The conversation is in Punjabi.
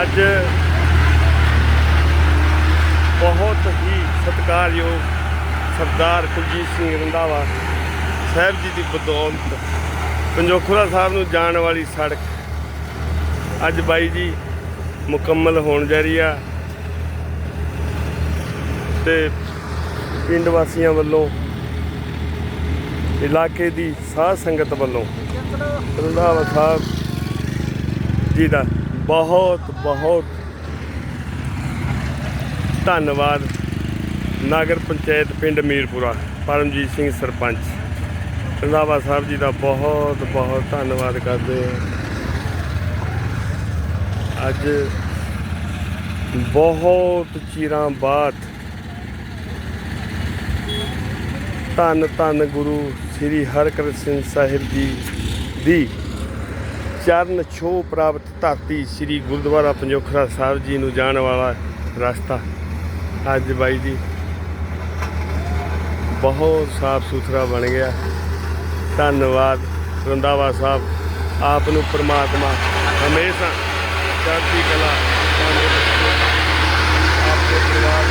ਅੱਜ ਬਹੁਤ ਹੀ ਸਤਿਕਾਰਯੋਗ ਸਰਦਾਰ ਕੁਲਜੀਤ ਸਿੰਘ ਰੰਧਾਵਾ ਸਾਹਿਬ ਜੀ ਦੀ ਬਦੌਲਤ ਪੰਜੋਖਰਾ ਸਾਹਿਬ ਨੂੰ ਜਾਣ ਵਾਲੀ ਸੜਕ। ਅੱਜ ਬਾਈ ਜੀ ਮੁਕੰਮਲ ਹੋਣ ਜਾ ਰਹੀ ਆ ਤੇ ਪਿੰਡ ਵਾਸੀਆਂ ਵੱਲੋਂ, ਇਲਾਕੇ ਦੀ ਸਾਧ ਸੰਗਤ ਵੱਲੋਂ ਰੰਧਾਵਾ ਸਾਹਿਬ ਜੀ ਦਾ ਬਹੁਤ ਬਹੁਤ ਧੰਨਵਾਦ ਨਗਰ ਪੰਚਾਇਤ ਪਿੰਡ ਮੀਰਪੁਰਾ, ਪਰਮਜੀਤ ਸਿੰਘ ਸਰਪੰਚ। ਰੰਧਾਵਾ ਸਾਹਿਬ ਜੀ ਦਾ ਬਹੁਤ ਬਹੁਤ ਧੰਨਵਾਦ ਕਰਦੇ ਹਾਂ। ਅੱਜ ਬਹੁਤ ਚਿਰਾਂ ਬਾਅਦ ਧੰਨ ਧੰਨ ਗੁਰੂ ਸ੍ਰੀ ਹਰਕ੍ਰਿਸ਼ਨ ਸਾਹਿਬ ਜੀ ਦੀ ਚਰਨ ਛੋਹ ਪ੍ਰਾਪਤ ਧਰਤੀ ਸ੍ਰੀ ਗੁਰਦੁਆਰਾ ਪੰਜੋਖਰਾ ਸਾਹਿਬ ਜੀ ਨੂੰ ਜਾਣ ਵਾਲਾ ਰਸਤਾ। ਅੱਜ ਬਾਈ ਜੀ ਬਹੁਤ ਸਾਫ਼ ਸੁਥਰਾ ਬਣ ਗਿਆ। ਧੰਨਵਾਦ ਰੰਦਾਵਾ ਸਾਹਿਬ, ਆਪ ਨੂੰ ਪ੍ਰਮਾਤਮਾ। ਹਮੇਸ਼ਾ ਚੜ੍ਹਦੀ ਕਲਾ। ਤੰਦਰੁਸਤੀ ਪਰਿਵਾਰ